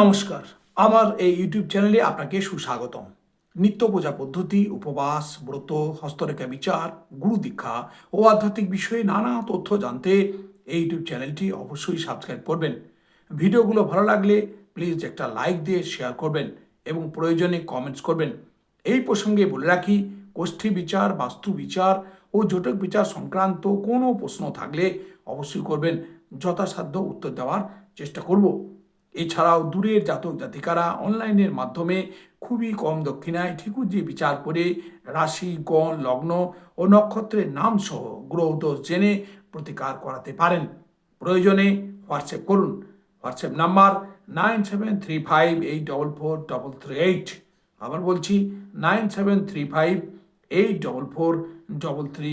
নমস্কার। আমার এই ইউটিউব চ্যানেলে আপনাকে সুস্বাগতম। নিত্য পূজা পদ্ধতি, উপবাস, ব্রত, হস্তরেখা বিচার, গুরু দীক্ষা ও আধ্যাত্মিক বিষয়ে নানা তথ্য জানতে এই ইউটিউব চ্যানেলটি অবশ্যই সাবস্ক্রাইব করবেন। ভিডিওগুলো ভালো লাগলে প্লিজ একটা লাইক দিয়ে শেয়ার করবেন এবং প্রয়োজনে কমেন্টস করবেন। এই প্রসঙ্গে বলে রাখি, গোষ্ঠী বিচার, বাস্তু বিচার ও জটক বিচার সংক্রান্ত কোনো প্রশ্ন থাকলে অবশ্যই করবেন। যথাসাধ্য উত্তর দেওয়ার চেষ্টা করব। এছাড়াও দূরের জাতক জাতিকারা অনলাইনের মাধ্যমে খুবই কম দক্ষিণায় ঠিকুজি বিচার করে রাশি, গণ, লগ্ন ও নক্ষত্রের নাম সহ গ্রহ দোষ জেনে প্রতিকার করাতে পারেন। প্রয়োজনে হোয়াটসঅ্যাপ করুন। WhatsApp number nine seven three five eight double four double three eight. আবার বলছি, nine seven three five eight double four double three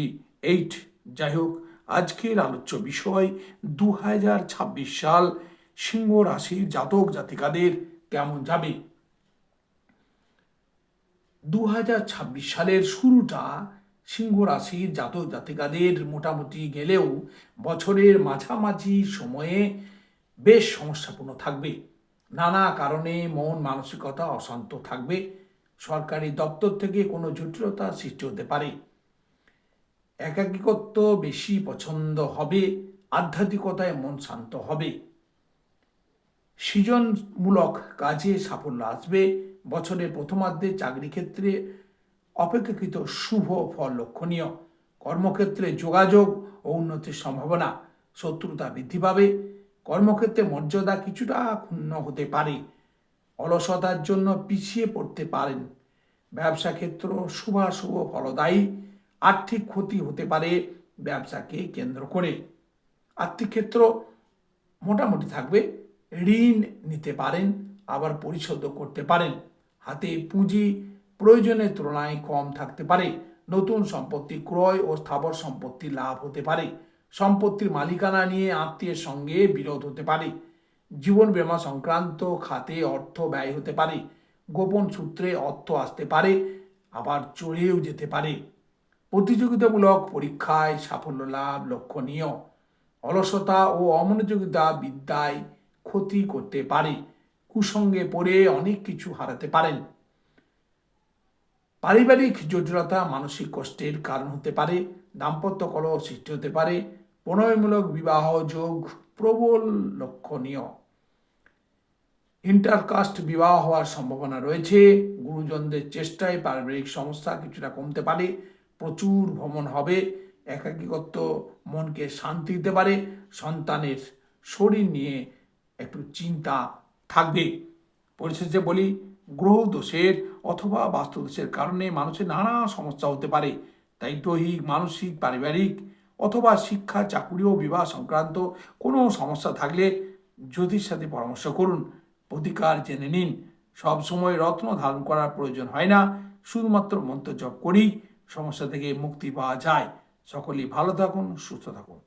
eight. যাই হোক, আজকের আলোচ্য বিষয় দু হাজার ছাব্বিশ সাল সিংহ রাশির জাতক জাতিকাদের কেমন যাবে? দু হাজার ছাব্বিশ সালের শুরুটা সিংহ রাশির জাতক জাতিকাদের মোটামুটি গেলেও বছরের মাঝামাঝি সময়ে বেশ সমস্যাপূর্ণ থাকবে। নানা কারণে মন মানসিকতা অশান্ত থাকবে। সরকারি দপ্তর থেকে কোনো জটিলতা সৃষ্টি হতে পারে। একাকিকত্ব বেশি পছন্দ হবে। আধ্যাত্মিকতায় মন শান্ত হবে। সৃজনমূলক কাজে সাফল্য আসবে। বছরের প্রথমার্ধে চাকরি ক্ষেত্রে অপেক্ষাকৃত শুভ ফল লক্ষণীয়। কর্মক্ষেত্রে যোগাযোগ ও উন্নতির সম্ভাবনা, শত্রুতা বৃদ্ধি পাবে। কর্মক্ষেত্রে মর্যাদা কিছুটা ক্ষুণ্ণ হতে পারে। অলসতার জন্য পিছিয়ে পড়তে পারেন। ব্যবসা ক্ষেত্র শুভাশুভ ফলদায়ী। আর্থিক ক্ষতি হতে পারে ব্যবসাকে কেন্দ্র করে। আর্থিক ক্ষেত্র মোটামুটি থাকবে। ঋণ নিতে পারেন, আবার পরিশোধ করতে পারেন। হাতে পুঁজি প্রয়োজনের তুলনায় কম থাকতে পারে। নতুন সম্পত্তি ক্রয় ও স্থাবর সম্পত্তি লাভ হতে পারে। সম্পত্তির মালিকানা নিয়ে আত্মীয়ের সঙ্গে বিরোধ হতে পারে। জীবন বীমা সংক্রান্ত খাতে অর্থ ব্যয় হতে পারে। গোপন সূত্রে অর্থ আসতে পারে, আবার চড়েও যেতে পারে। প্রতিযোগিতামূলক পরীক্ষায় সাফল্য লাভ লক্ষণীয়। অলসতা ও অমনোযোগিতা বিদ্যায় ক্ষতি করতে পারে কুসঙ্গে পড়ে অনেক কিছু হারাতে পারেন। পারিবারিক জটিলতা মানসিক কষ্টের কারণ হতে পারে, দাম্পত্য কলহ সৃষ্টি হতে পারে প্রণয়মূলক বিবাহ যোগ প্রবল লক্ষণীয়। ইন্টারকাস্ট বিবাহ হওয়ার সম্ভাবনা রয়েছে, গুরুজনদের চেষ্টায় পারিবারিক সমস্যা কিছুটা কমতে পারে, প্রচুর ভ্রমণ হবে একাকিকত্ব মনকে শান্তি দিতে পারে, সন্তানের শরীর নিয়ে একটু চিন্তা থাকবে। পরিশেষে বলি, গ্রহ দোষের অথবা বাস্তু দোষের কারণে মানুষের নানা সমস্যা হতে পারে। তাই দৈহিক মানসিক, পারিবারিক অথবা শিক্ষা, চাকুরি ও বিবাহ সংক্রান্ত কোনো সমস্যা থাকলে জ্যোতির সাথে পরামর্শ করুন। প্রতিকার জেনে নিন। সব সময় রত্ন ধারণ করার প্রয়োজন হয় না। শুধুমাত্র মন্ত্র জপ করেই সমস্যা থেকে মুক্তি পাওয়া যায়। সকলেই ভালো থাকুন, সুস্থ থাকুন।